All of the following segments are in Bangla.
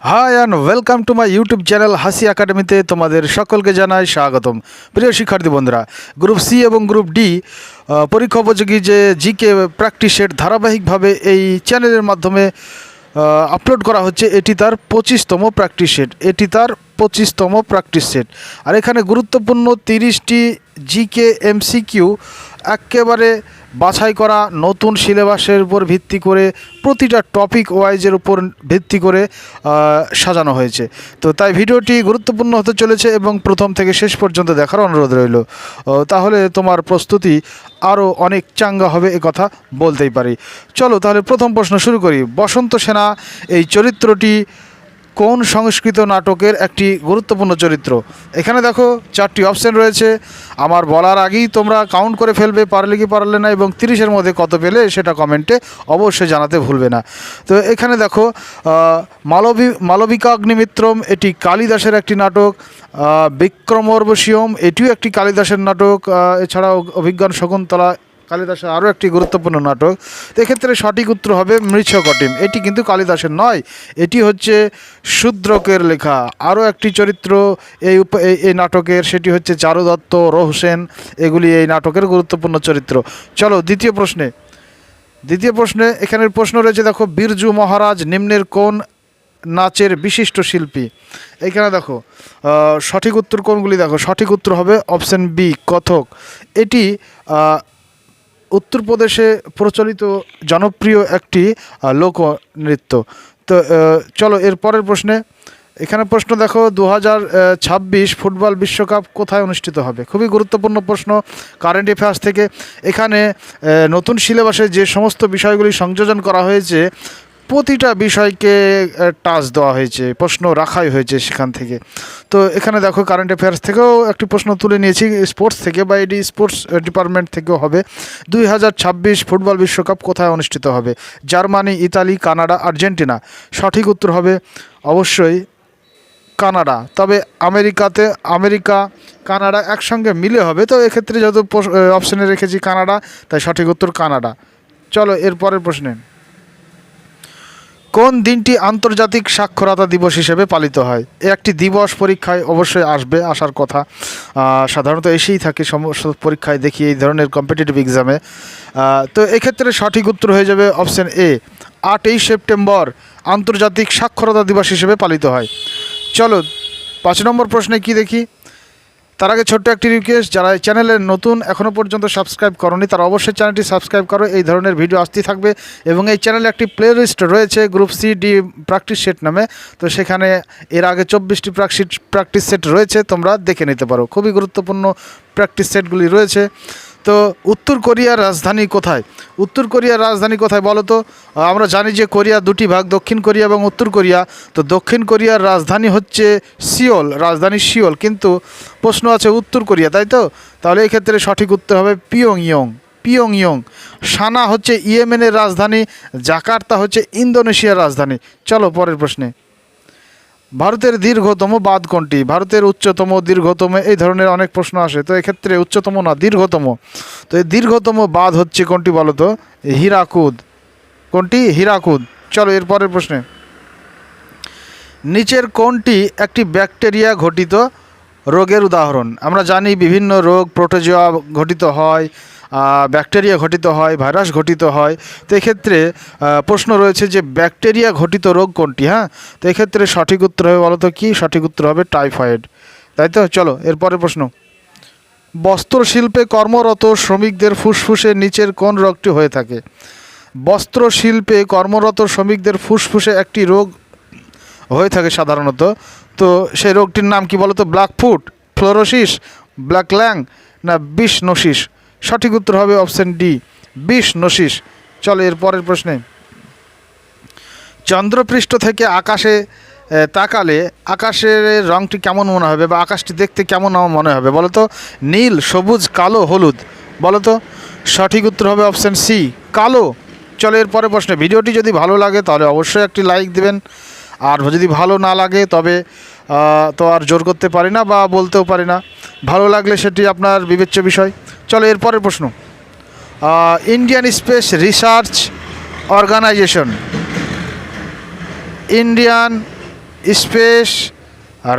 Hi and welcome to my YouTube channel Hasi একাডেমিতে তোমাদের সকলকে জানাই স্বাগতম। প্রিয় শিক্ষার্থী বন্ধুরা গ্রুপ সি এবং গ্রুপ ডি পরীক্ষা উপযোগী যে জিকে প্র্যাকটিস সেট ধারাবাহিকভাবে এই চ্যানেলের মাধ্যমে আপলোড করা হচ্ছে, এটি তার পঁচিশতম প্র্যাকটিস সেট এটি তার পঁচিশতম প্র্যাকটিস সেট আর এখানে গুরুত্বপূর্ণ তিরিশটি জিকে এমসিকিউ একেবারে বাছাই করা, নতুন সিলেবাসের উপর ভিত্তি করে প্রতিটা টপিক ওয়াইজের উপর ভিত্তি করে সাজানো হয়েছে। তো তাই ভিডিওটি গুরুত্বপূর্ণ হতে চলেছে এবং প্রথম থেকে শেষ পর্যন্ত দেখার অনুরোধ রইল। তাহলে তোমার প্রস্তুতি আরও অনেক চাঙ্গা হবে এ কথা বলতেই পারি। চলো তাহলে প্রথম প্রশ্ন শুরু করি। বসন্ত সেনা, এই চরিত্রটি কোন সংস্কৃত নাটকের একটি গুরুত্বপূর্ণ চরিত্র? এখানে দেখো চারটি অপশন রয়েছে। আমার বলার আগেই তোমরা কাউন্ট করে ফেলবে, পারলে কি পারলে না এবং তিরিশের মধ্যে কত পেলে সেটা কমেন্টে অবশ্যই জানাতে ভুলবে না। তো এখানে দেখো মালবী মালবিকা অগ্নিমিত্রম এটি কালিদাসের একটি নাটক। বিক্রমর্বশিয়ম, এটিও একটি কালিদাসের নাটক। এছাড়াও অভিজ্ঞান শকুন্তলা কালিদাসের আরও একটি গুরুত্বপূর্ণ নাটক। এক্ষেত্রে সঠিক উত্তর হবে মৃচ্ছকটিম এটি কিন্তু কালিদাসের নয়, এটি হচ্ছে শূদ্রকের লেখা। আরও একটি চরিত্র এই এই- নাটকের, সেটি হচ্ছে চারু দত্ত রোহসেন এগুলি এই নাটকের গুরুত্বপূর্ণ চরিত্র। চলো দ্বিতীয় প্রশ্নে। দ্বিতীয় প্রশ্নে এখানের প্রশ্ন রয়েছে, দেখো, বীরজু মহারাজ নিম্নের কোন নাচের বিশিষ্ট শিল্পী? এখানে দেখো সঠিক উত্তর কোনগুলি? দেখো, সঠিক উত্তর হবে অপশন বি, কথক। এটি উত্তরপ্রদেশে প্রচলিত জনপ্রিয় একটি লোক লোকনৃত্য। তো চলো এর পরের প্রশ্নে। এখানে প্রশ্ন দেখো দু ছাব্বিশ ফুটবল বিশ্বকাপ কোথায় অনুষ্ঠিত হবে? খুবই গুরুত্বপূর্ণ প্রশ্ন কারেন্ট অ্যাফেয়ার্স থেকে। এখানে নতুন সিলেবাসে যে সমস্ত বিষয়গুলি সংযোজন করা হয়েছে প্রতিটা বিষয়কে টাচ দেওয়া হয়েছে, প্রশ্ন রাখাই হয়েছে সেখান থেকে। তো এখানে দেখো কারেন্ট অ্যাফেয়ার্স থেকেও একটি প্রশ্ন তুলে নিয়েছি স্পোর্টস থেকে বা এটি স্পোর্টস ডিপার্টমেন্ট থেকেও হবে। দুই হাজার ছাব্বিশ ফুটবল বিশ্বকাপ কোথায় অনুষ্ঠিত হবে? Germany, Italy, Canada, Argentina. সঠিক উত্তর হবে অবশ্যই কানাডা। তবে আমেরিকাতে আমেরিকা, কানাডা একসঙ্গে মিলে হবে, তো এক্ষেত্রে যত অপশনে রেখেছি কানাডা, তাই সঠিক উত্তর কানাডা। চলো এর পরের প্রশ্নে। কোন দিনটি আন্তর্জাতিক সাক্ষরতা দিবস হিসেবে পালিত হয়? একটি দিবস পরীক্ষায় অবশ্যই আসবে, আসার কথা। সাধারণত এসেই থাকে সমস্ত পরীক্ষায় দেখি এই ধরনের কম্পিটিটিভ এক্সামে তো এক্ষেত্রে সঠিক উত্তর হয়ে যাবে অপশান এ আটই সেপ্টেম্বর আন্তর্জাতিক সাক্ষরতা দিবস হিসেবে পালিত হয়। চলো, পাঁচ নম্বর প্রশ্নে কি দেখি? তার আগে ছোট্ট একটি রিকোয়েস্ট যারা এই চ্যানেলে নতুন এখনও পর্যন্ত সাবস্ক্রাইব করনি, তারা অবশ্যই চ্যানেলটি সাবস্ক্রাইব করো। এই ধরনের ভিডিও আসতেই থাকবে। এবং এই চ্যানেলে একটি প্লে লিস্ট রয়েছে group C D practice set নামে। তো সেখানে এর আগে চব্বিশটি প্র্যাকটিস প্র্যাকটিস সেট রয়েছে, তোমরা দেখে নিতে পারো। খুবই গুরুত্বপূর্ণ প্র্যাকটিস সেটগুলি রয়েছে। তো উত্তর কোরিয়ার রাজধানী কোথায়? উত্তর কোরিয়ার রাজধানী কোথায় বলো তো? আমরা জানি যে কোরিয়া দুটি ভাগ, দক্ষিণ কোরিয়া এবং উত্তর কোরিয়া। তো দক্ষিণ কোরিয়ার রাজধানী হচ্ছে সিওল, রাজধানী সিওল। কিন্তু প্রশ্ন আছে উত্তর কোরিয়া, তাই তো? তাহলে ক্ষেত্রে সঠিক উত্তর হবে পিয়ং ইয়ং পিয়ং ইয়ং সানা হচ্ছে ইয়েমেনের রাজধানী, জাকার্তা হচ্ছে ইন্দোনেশিয়ার রাজধানী। চলো পরের প্রশ্নে। ভারতের দীর্ঘতম বাঁধ কোনটি? ভারতের উচ্চতম, দীর্ঘতম, এই ধরনের অনেক প্রশ্ন আসে। তো এক্ষেত্রে উচ্চতম না, দীর্ঘতম। তো এই দীর্ঘতম বাঁধ হচ্ছে কোনটি বলো তো? হীরাকুদ। কোনটি? হীরাকুদ। চলো এরপরের প্রশ্নে। নিচের কোনটি একটি ব্যাকটেরিয়া ঘটিত রোগের উদাহরণ? আমরা জানি বিভিন্ন রোগ, প্রোটোজোয়া ঘটিত হয় ব্যাকটেরিয়া ঘটিত হয়, ভাইরাস ঘটিত হয়, তো এক্ষেত্রে প্রশ্ন রয়েছে যে ব্যাকটেরিয়া ঘটিত রোগ কোনটি হ্যাঁ? তো এক্ষেত্রে সঠিক উত্তর হবে বলতো কি? সঠিক উত্তর হবে টাইফয়েড। তাই তো? চলো, এরপরে প্রশ্ন। বস্ত্র শিল্পে কর্মরত শ্রমিকদের ফুসফুসে নিচের কোন রোগটি হয়ে থাকে? বস্ত্র শিল্পে কর্মরত শ্রমিকদের ফুসফুসে একটি রোগ হয়ে থাকে সাধারণত, তো সেই রোগটির নাম কি বলতো? Black foot, fluorosis, black lung, না বিষ সঠিক উত্তর হবে অপশন ডি, বিষ নশিস। চলো এর পরের প্রশ্নে। চন্দ্রপৃষ্ঠ থেকে আকাশে তাকালে আকাশের রংটি কেমন মনে হবে বা আকাশটি দেখতে কেমন মনে হবে? বলো তো, নীল, সবুজ, কালো, হলুদ। বলো তো, সঠিক উত্তর হবে অপশন সি, কালো। চলো এর পরে প্রশ্নে। ভিডিওটি যদি ভালো লাগে তাহলে অবশ্যই একটি লাইক দিবেন। আর যদি ভালো না লাগে তবে তো আর জোর করতে পারি না বা বলতেও পারি না। ভালো লাগলে সেটি আপনার বিবেচ্য বিষয়। চলো, এর পরের প্রশ্ন। Indian space research organisation Indian space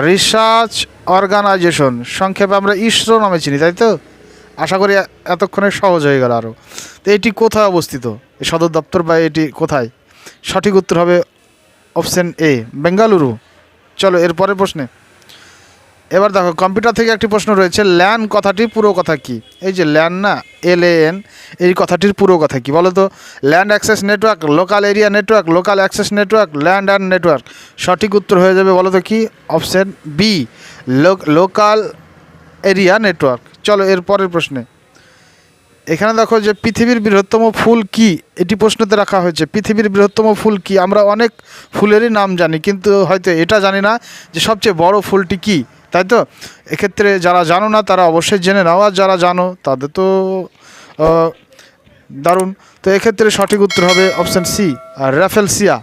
research organisation সংক্ষেপে আমরা ইসরো নামে চিনি, তাই তো? আশা করি এতক্ষণে সহজ হয়ে গেল আরও তো এটি কোথায় অবস্থিত? সদর দপ্তর বা এটি কোথায়? সঠিক উত্তর হবে অপশন এ, বেঙ্গালুরু। চলো, এর পরের প্রশ্নে। এবার দেখো কম্পিউটার থেকে একটি প্রশ্ন রয়েছে, ল্যান কথাটির পুরো কথা কি? এই যে ল্যান না, এল এন, এই কথাটির পুরো কথা কি? বলো তো land access network local area network local access network land and network সঠিক উত্তর হয়ে যাবে, বলো তো কি? Option B local area network চলো, এর পরের প্রশ্নে। এখানে দেখো যে পৃথিবীর বৃহত্তম ফুল কি? এটি প্রশ্নতে রাখা হয়েছে, পৃথিবীর বৃহত্তম ফুল কি? আমরা অনেক ফুলেরই নাম জানি, কিন্তু হয়তো এটা জানি না যে সবচেয়ে বড় ফুলটি কি, তাই তো? এক্ষেত্রে যারা জানো না, তারা অবশ্যই জেনে নাও, আর যারা জানো, তাদের তো দারুণ। তো এক্ষেত্রে সঠিক উত্তর হবে অপশান সি, আর র্যাফেলসিয়া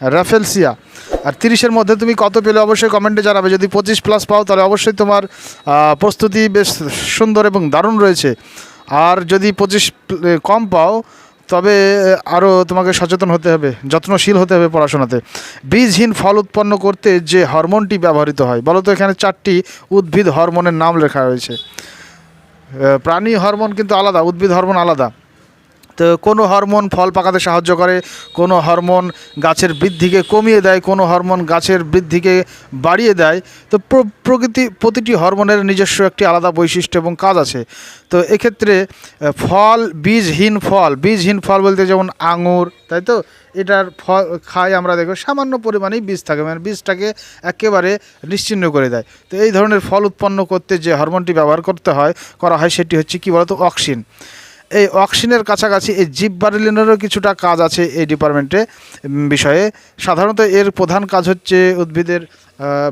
র্যাফেলসিয়া। আর তিরিশের মধ্যে তুমি কত পেলে অবশ্যই কমেন্টে জানাবে, যদি পঁচিশ প্লাস পাও তাহলে অবশ্যই তোমার প্রস্তুতি বেশ সুন্দর এবং দারুণ রয়েছে। আর যদি পঁচিশ কম পাও, তবে আরও তোমাকে সচেতন হতে হবে, যত্নশীল হতে হবে পড়াশোনাতে। বীজহীন ফল উৎপন্ন করতে যে হরমোনটি ব্যবহৃত হয় বলতো এখানে চারটি উদ্ভিদ হরমোনের নাম লেখা রয়েছে। প্রাণী হরমোন কিন্তু আলাদা, উদ্ভিদ হরমোন আলাদা। তো কোনো হরমোন ফল পাকাতে সাহায্য করে, কোনো হরমোন গাছের বৃদ্ধিকে কমিয়ে দেয়, কোনো হরমোন গাছের বৃদ্ধিকে বাড়িয়ে দেয়। তো প্র- প্রকৃতি, প্রতিটি হরমোনের নিজস্ব একটি আলাদা বৈশিষ্ট্য এবং কাজ আছে। তো এক্ষেত্রে ফল, বীজহীন ফল বীজহীন ফল বলতে যেমন আঙুর, তাই তো? এটার ফল খাই আমরা দেখো, সামান্য পরিমাণেই বীজ থাকে মানে বীজটাকে একেবারে নিশ্চিহ্ন করে দেয়। তো এই ধরনের ফল উৎপন্ন করতে যে হরমোনটি ব্যবহার করতে হয়, করা হয় সেটি হচ্ছে কি বলতো, অক্সিন। এই অক্সিনের কাছাকাছি এই জিপ বার্লিনেরও কিছুটা কাজ আছে এই ডিপার্টমেন্টে বিষয়ে। সাধারণত এর প্রধান কাজ হচ্ছে উদ্ভিদের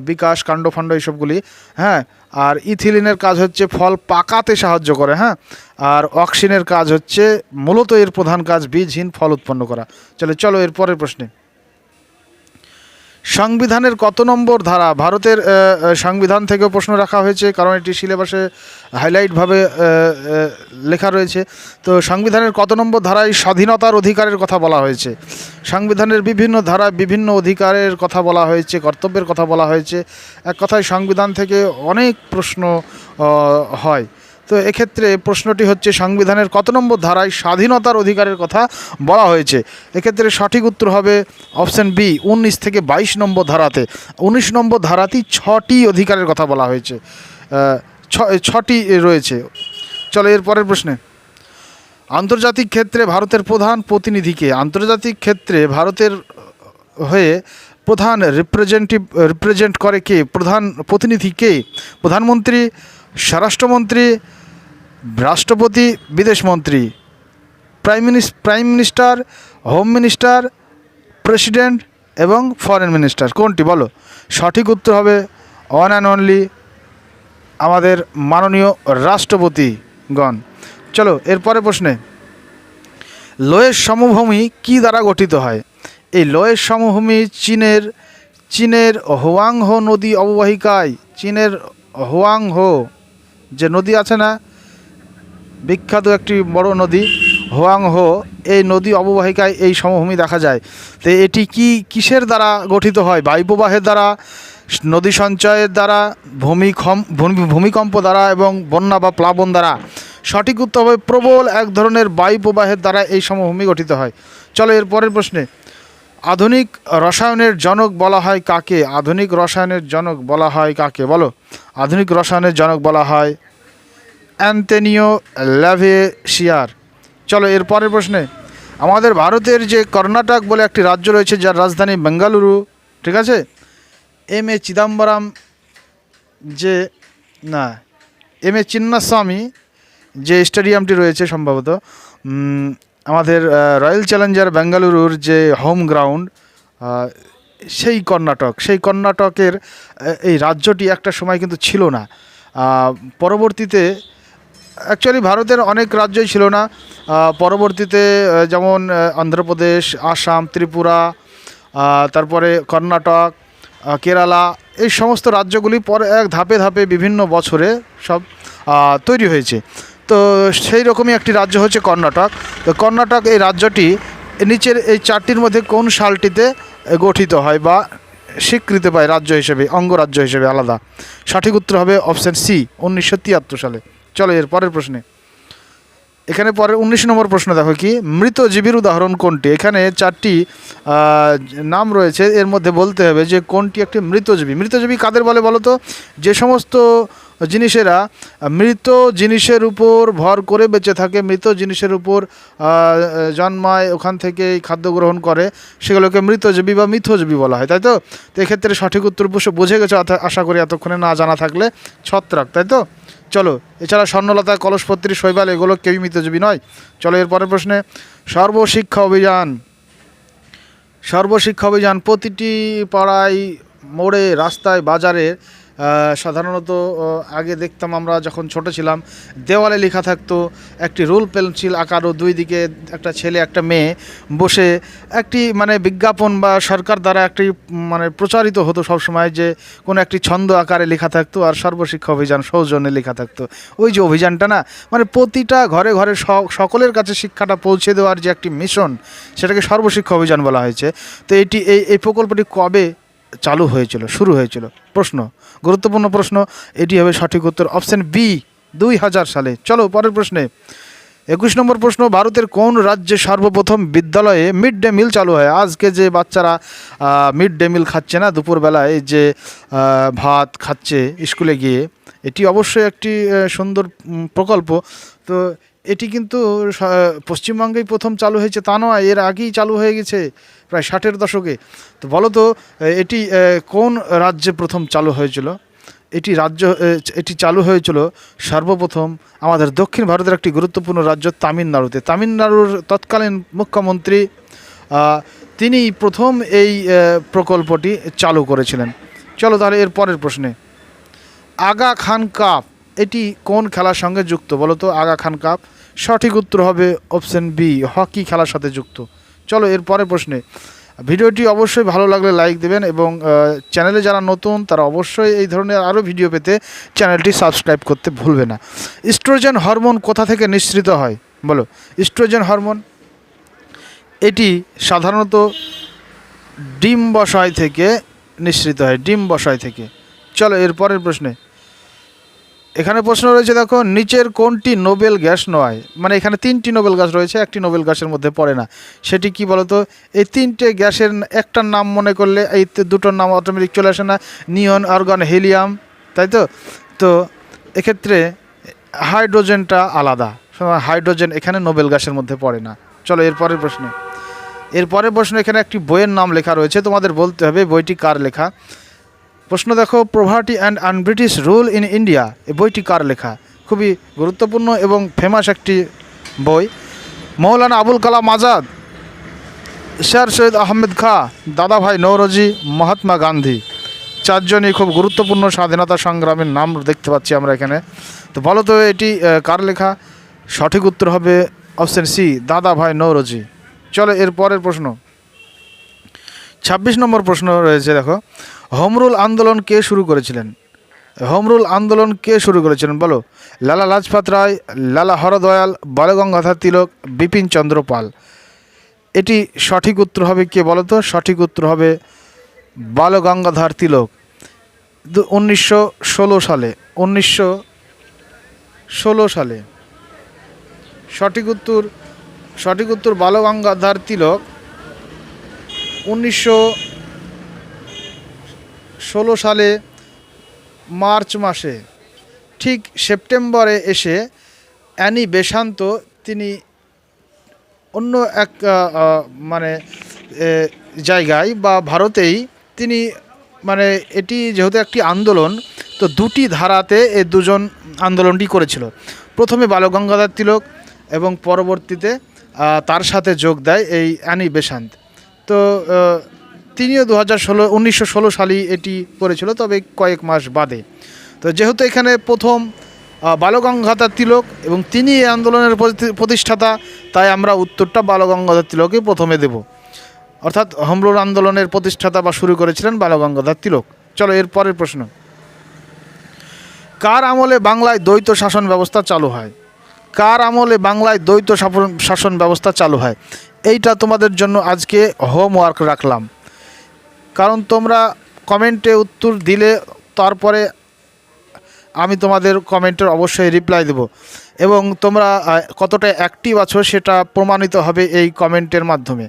বিকাশ কাণ্ড ফাণ্ড এইসবগুলি হ্যাঁ? আর ইথিলিনের কাজ হচ্ছে ফল পাকাতে সাহায্য করে হ্যাঁ? আর অক্সিনের কাজ হচ্ছে মূলত এর প্রধান কাজ বীজহীন ফল উৎপন্ন করা। চলে, চলো এর পরের প্রশ্নে। সংবিধানের কত নম্বর ধারা? ভারতের সংবিধান থেকেও প্রশ্ন রাখা হয়েছে, কারণ এটি সিলেবাসে হাইলাইটভাবে লেখা রয়েছে। তো সংবিধানের কত নম্বর ধারায় স্বাধীনতার অধিকারের কথা বলা হয়েছে? সংবিধানের বিভিন্ন ধারায় বিভিন্ন অধিকারের কথা বলা হয়েছে, কর্তব্যের কথা বলা হয়েছে। এক কথায় সংবিধান থেকে অনেক প্রশ্ন হয়। তো এক্ষেত্রে প্রশ্নটি হচ্ছে, সংবিধানের কত নম্বর ধারায় স্বাধীনতার অধিকারের কথা বলা হয়েছে? এক্ষেত্রে সঠিক উত্তর হবে অপশন বি, উনিশ থেকে বাইশ নম্বর ধারাতে। উনিশ নম্বর ধারাতেই ছটি অধিকারের কথা বলা হয়েছে। ছটি রয়েছে। চলো এর পরের প্রশ্নে। আন্তর্জাতিক ক্ষেত্রে ভারতের প্রধান প্রতিনিধিকে, আন্তর্জাতিক ক্ষেত্রে ভারতের হয়ে প্রধান রিপ্রেজেন্টিভ রিপ্রেজেন্ট করে কে? প্রধান প্রতিনিধি কে? প্রধানমন্ত্রী স্বরাষ্ট্রমন্ত্রী, রাষ্ট্রপতি, বিদেশমন্ত্রী, prime minister, prime minister, home minister, president এবং ফরেন মিনিস্টার। কোনটি বলো? সঠিক উত্তর হবে ওয়ান অ্যান্ড অনলি আমাদের মাননীয় রাষ্ট্রপতিগণ। চলো এরপরে প্রশ্নে। লোয়ের সমভূমি কি দ্বারা গঠিত হয়? এই লোয়ের সমভূমি চীনের চীনের হোয়াংহো নদী অববাহিকায়, চীনের হোয়াংহো যে নদী আছে না, বিখ্যাত একটি বড় নদী হোয়াংহো এই নদী অববাহিকায় এই সমভূমি দেখা যায়। তো এটি কি কিসের দ্বারা গঠিত হয়? বায়ুপ্রবাহের দ্বারা, নদী সঞ্চয়ের দ্বারা ভূমি- ভূমিকম্প দ্বারা এবং বন্যা বা প্লাবন দ্বারা? সঠিক উত্তর হবে প্রবল এক ধরনের বায়ুপ্রবাহের দ্বারা এই সমভূমি গঠিত হয়। চলো এর পরের প্রশ্নে। আধুনিক রসায়নের জনক বলা হয় কাকে? আধুনিক রসায়নের জনক বলা হয় কাকে? বলো। আধুনিক রসায়নের জনক বলা হয় অ্যান্টেনিও ল্যাভেশিয়ার। চলো এর পরের প্রশ্নে। আমাদের ভারতের যে কর্ণাটক বলে একটি রাজ্য রয়েছে, যার রাজধানী বেঙ্গালুরু, ঠিক আছে? এম এ চিদাম্বরম যে, না, এম এ চিন্নাস্বামী যে স্টেডিয়ামটি রয়েছে সম্ভবত আমাদের রয়্যাল চ্যালেঞ্জার বেঙ্গালুরুর যে হোম গ্রাউন্ড সেই কর্ণাটক, সেই কর্ণাটকের এই রাজ্যটি একটা সময় কিন্তু ছিল না। পরবর্তীতে অ্যাকচুয়ালি ভারতের অনেক রাজ্যই ছিল না। পরবর্তীতে যেমন অন্ধ্রপ্রদেশ, আসাম, ত্রিপুরা তারপরে কর্ণাটক কেরালা, এই সমস্ত রাজ্যগুলি পরে এক ধাপে ধাপে বিভিন্ন বছরে সব তৈরি হয়েছে। তো সেই রকমই একটি রাজ্য হচ্ছে কর্ণাটক। তো কর্ণাটক এই রাজ্যটি নিচের এই চারটির মধ্যে কোন সালটিতে গঠিত হয় বা স্বীকৃতি পায় রাজ্য হিসেবে, অঙ্গরাজ্য হিসেবে আলাদা। সঠিক উত্তর হবে অপশন সি, উনিশশো তিয়াত্তর সালে। চলো এর পরের প্রশ্নে। এখানে পরের উনিশ নম্বর প্রশ্ন দেখো কি মৃত জীবীর উদাহরণ কোনটি? এখানে চারটি নাম রয়েছে। এর মধ্যে বলতে হবে যে কোনটি একটি মৃতজীবী। মৃতজীবী কাদের বলে বলো তো? যে সমস্ত জিনিসেরা, মৃত জিনিসের উপর ভর করে বেঁচে থাকে, মৃত জিনিসের উপর জন্মায়, ওখান থেকে খাদ্য গ্রহণ করে, সেগুলোকে মৃতজীবী বা মিথজীবী বলা হয়, তাই তো? এক্ষেত্রে সঠিক উত্তর বুঝে গেছো আশা করি এতক্ষণে না জানা থাকলে ছত্রাক, তাই তো? চলো, এছাড়া স্বর্ণলতা, কলসপত্রী, শৈবাল, এগুলো কেউই মৃতজীবী নয়। চলো এর পরের প্রশ্নে, সর্বশিক্ষা অভিযান। সর্বশিক্ষা অভিযান প্রতিটি পাড়ায় মোড়ে, রাস্তায়, বাজারে সাধারণত আগে দেখতাম আমরা যখন ছোট ছিলাম, দেওয়ালে লেখা থাকতো, একটি রুল পেন্সিল আকারও দুই দিকে একটা ছেলে, একটা মেয়ে বসে একটি মানে বিজ্ঞাপন বা সরকার দ্বারা একটি মানে প্রচারিত হতো সবসময় যে, কোনো একটি ছন্দ আকারে লেখা থাকতো আর সর্বশিক্ষা অভিযান সৌজন্যে লেখা থাকতো। ওই যে অভিযানটা না মানে প্রতিটা ঘরে ঘরে সকলের কাছে শিক্ষাটা পৌঁছে দেওয়ার যে একটি মিশন, সেটাকে সর্বশিক্ষা অভিযান বলা হয়েছে। তো এটি, এই এই প্রকল্পটি কবে চালু হয়েছিল, শুরু হয়েছিল। প্রশ্ন, গুরুত্বপূর্ণ প্রশ্ন, এটি হবে সঠিক উত্তর অপশন বি, দুই হাজার সালে। চলো পরের প্রশ্নে। একুশ নম্বর প্রশ্ন, ভারতের কোন রাজ্যে সর্বপ্রথম বিদ্যালয়ে মিড ডে মিল চালু হয়? আজকে যে বাচ্চারা মিড ডে মিল খাচ্ছে না, দুপুরবেলায় যে ভাত খাচ্ছে স্কুলে গিয়ে, এটি অবশ্যই একটি সুন্দর প্রকল্প। তো এটি কিন্তু পশ্চিমবঙ্গেই প্রথম চালু হয়েছে, তা নয়, এর আগেই চালু হয়ে গেছে। প্রায় ষাটের দশকে। তো বলো তো এটি কোন রাজ্যে প্রথম চালু হয়েছিল? এটি রাজ্য এটি চালু হয়েছিল সর্বপ্রথম আমাদের দক্ষিণ ভারতের একটি গুরুত্বপূর্ণ রাজ্য তামিলনাড়ুতে। তামিলনাড়ুর তৎকালীন মুখ্যমন্ত্রী তিনি প্রথম এই প্রকল্পটি চালু করেছিলেন। চলো তাহলে এর পরের প্রশ্নে। আগা খান কাপ, এটি কোন খেলার সঙ্গে যুক্ত? বলো তো, আগা খান কাপ। সঠিক উত্তর হবে অপশন বি, হকি খেলার সাথে যুক্ত। চলো এর পরের প্রশ্নে। ভিডিওটি অবশ্যই ভালো লাগলে লাইক দেবেন এবং চ্যানেলে যারা নতুন, তারা অবশ্যই এই ধরনের আরও ভিডিও পেতে চ্যানেলটি সাবস্ক্রাইব করতে ভুলবে না। ইস্ট্রোজেন হরমোন কোথা থেকে নিঃসৃত হয়? বলো। ইস্ট্রোজেন হরমোন এটি সাধারণত ডিম বসায় থেকে নিঃসৃত হয়, ডিম বসায় থেকে। চলো এর পরের প্রশ্নে। এখানে প্রশ্ন রয়েছে, দেখো, নিচের কোনটি নোবেল গ্যাস নয়? মানে এখানে তিনটি নোবেল গ্যাস রয়েছে, একটি নোবেল গ্যাসের মধ্যে পড়ে না। সেটি কি বলতো? এই তিনটে গ্যাসের একটার নাম মনে করলে এই দুটোর নাম অটোমেটিক চলে আসে না, নিয়ন অর্গান হেলিয়াম, তাই তো? তো এক্ষেত্রে হাইড্রোজেনটা আলাদা হাইড্রোজেন এখানে নোবেল গ্যাসের মধ্যে পড়ে না। চলো, এর পরের প্রশ্নে। এর পরের প্রশ্ন এখানে একটি বইয়ের নাম লেখা রয়েছে, তোমাদের বলতে হবে বইটি কার লেখা? প্রশ্ন দেখো poverty and unBritish rule in India এই বইটি কার লেখা? খুবই গুরুত্বপূর্ণ এবং ফেমাস একটি বই। মৌলানা আবুল কালাম আজাদ, স্যার সৈয়দ আহমেদ খা, দাদাভাই নৌরজি মহাত্মা গান্ধী। চারজনই খুব গুরুত্বপূর্ণ স্বাধীনতা সংগ্রামের নাম দেখতে পাচ্ছি আমরা এখানে। তো বলো তো, এটি কার লেখা? সঠিক উত্তর হবে অপশন সি দাদাভাই নৌরজি চলো, এর পরের প্রশ্ন। ছাব্বিশ নম্বর প্রশ্ন রয়েছে, দেখো। হোমরুল আন্দোলন কে শুরু করেছিলেন? হমরুল আন্দোলন কে শুরু করেছিলেন বলো? লালা লাজপাত রায়, লালা হরদয়াল, বালগঙ্গাধর তিলক, বিপিন চন্দ্র পাল। এটি সঠিক উত্তর হবে কে বলো তো? সঠিক উত্তর হবে বালগঙ্গাধর তিলক। উনিশশো ষোলো সালে, উনিশশো ষোলো সালে। সঠিক উত্তর সঠিক উত্তর বালগঙ্গাধর তিলক। উনিশশো ষোলো সালে মার্চ মাসে, ঠিক সেপ্টেম্বরে এসে অ্যানি বেশান্ত তিনি অন্য এক মানে জায়গায় বা ভারতেই তিনি মানে এটি যেহেতু একটি আন্দোলন, তো দুটি ধারাতে এ দুজন আন্দোলনটি করেছিল। প্রথমে বালগঙ্গাধর তিলক এবং পরবর্তীতে তার সাথে যোগ দেয় এই অ্যানি বেশান্ত। তো তিনিও দু হাজার ষোলো, উনিশশো ষোলো সালেই এটি করেছিল, তবে কয়েক মাস বাদে। তো যেহেতু এখানে প্রথম বালগঙ্গাধর তিলক এবং তিনি এই আন্দোলনের প্রতি- প্রতিষ্ঠাতা, তাই আমরা উত্তরটা বালগঙ্গাধর তিলকই প্রথমে দেব। অর্থাৎ হোমরুল আন্দোলনের প্রতিষ্ঠাতা বা শুরু করেছিলেন বালগঙ্গাধর তিলক। চলো, এর পরের প্রশ্ন। কার আমলে বাংলায় দ্বৈত শাসন ব্যবস্থা চালু হয়? কার আমলে বাংলায় দ্বৈত শাসন ব্যবস্থা চালু হয়? এইটা তোমাদের জন্য আজকে হোমওয়ার্ক রাখলাম। কারণ তোমরা কমেন্টে উত্তর দিলে তারপরে আমি তোমাদের কমেন্টের অবশ্যই রিপ্লাই দেব। এবং তোমরা কতটা অ্যাক্টিভ আছো সেটা প্রমাণিত হবে এই কমেন্টের মাধ্যমে।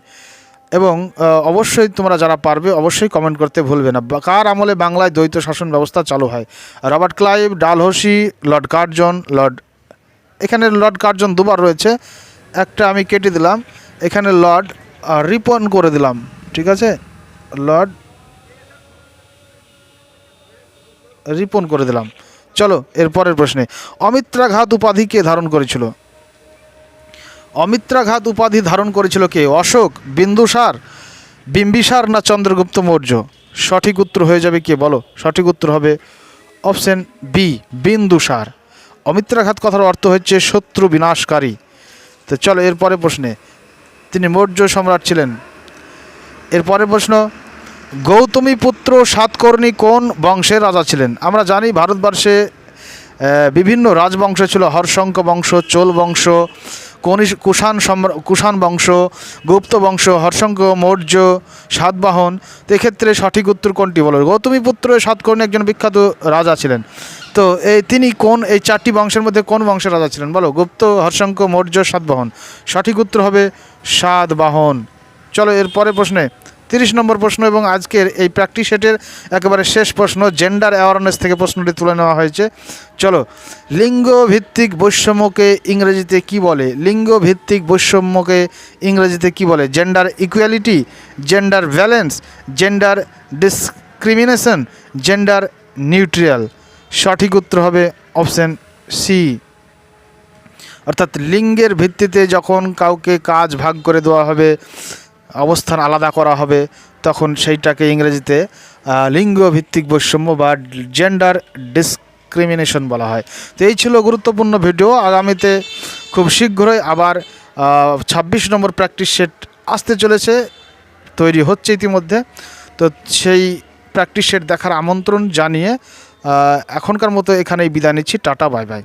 এবং অবশ্যই তোমরা যারা পারবে অবশ্যই কমেন্ট করতে ভুলবে না। কার আমলে বাংলায় দ্বৈত শাসন ব্যবস্থা চালু হয়? Robert Clive, Dalhousie, lord Curzon, lord, এখানে লর্ড কার্জন দুবার রয়েছে। একটা আমি কেটে দিলাম। এখানে লর্ড রিপন করে দিলাম। ঠিক আছে? লর্ড রিপন করে দিলাম। চলো, এর পরের প্রশ্নে। অমিত্রাঘাত উপাধি কে ধারণ করেছিল? অমিত্রাঘাত উপাধি ধারণ করেছিল কে? অশোক, বিন্দুসার, বিম্বিসার না চন্দ্রগুপ্ত মৌর্য? সঠিক উত্তর হয়ে যাবে কে? বলো, সঠিক উত্তর হবে অপশন বি, বিন্দুসার। অমিত্রাঘাত কথার অর্থ হচ্ছে শত্রু বিনাশকারী। তো চলো, এর পরের প্রশ্নে। তিনি মৌর্য সম্রাট ছিলেন। এর পরের প্রশ্ন গৌতমী পুত্র সাতকর্ণী কোন বংশের রাজা ছিলেন? আমরা জানি ভারতবর্ষে বিভিন্ন রাজবংশ ছিল। হর্ষঙ্ক বংশ, চোল বংশ, কনিষ, কুষাণ কুষাণ বংশ, গুপ্ত বংশ হর্ষঙ্ক মৌর্য, সাতবাহন। তো এক্ষেত্রে সঠিক উত্তর কোনটি বলো? গৌতমী পুত্র সাতকর্ণী একজন বিখ্যাত রাজা ছিলেন। তো এই তিনি কোন, এই চারটি বংশের মধ্যে কোন বংশের রাজা ছিলেন? বলো, গুপ্ত হর্ষঙ্ক মৌর্য, সাতবাহন। সঠিক উত্তর হবে সাতবাহন। চলো এর পরের প্রশ্নে। তিরিশ নম্বর প্রশ্ন এবং আজকের এই প্র্যাকটিস সেটের একেবারে শেষ প্রশ্ন জেন্ডার অ্যাওয়ারনেস থেকে প্রশ্নটি তুলে নেওয়া হয়েছে। চলো লিঙ্গ ভিত্তিক বৈষম্যকে ইংরেজিতে কি বলে? লিঙ্গ ভিত্তিক বৈষম্যকে ইংরেজিতে কি বলে? Gender equality gender balance gender discrimination gender neutral সঠিক উত্তর হবে অপশন সি অর্থাৎ লিঙ্গের ভিত্তিতে যখন কাউকে কাজ ভাগ করে দেওয়া হবে অবস্থান আলাদা করা হবে তখন সেইটাকে ইংরেজিতে আহ, লিঙ্গ ভিত্তিক বৈষম্য বা জেন্ডার ডিসক্রিমিনেশন বলা হয়। তো এই ছিল গুরুত্বপূর্ণ ভিডিও। আগামীতে খুব শীঘ্রই আবার ছাব্বিশ নম্বর প্র্যাকটিস সেট আসতে চলেছে তৈরি হচ্ছে ইতিমধ্যে। তো সেই প্র্যাকটিস সেট দেখার আমন্ত্রণ জানিয়ে এখনকার মতো এখানেই বিদায় নিচ্ছি। Tata bye bye.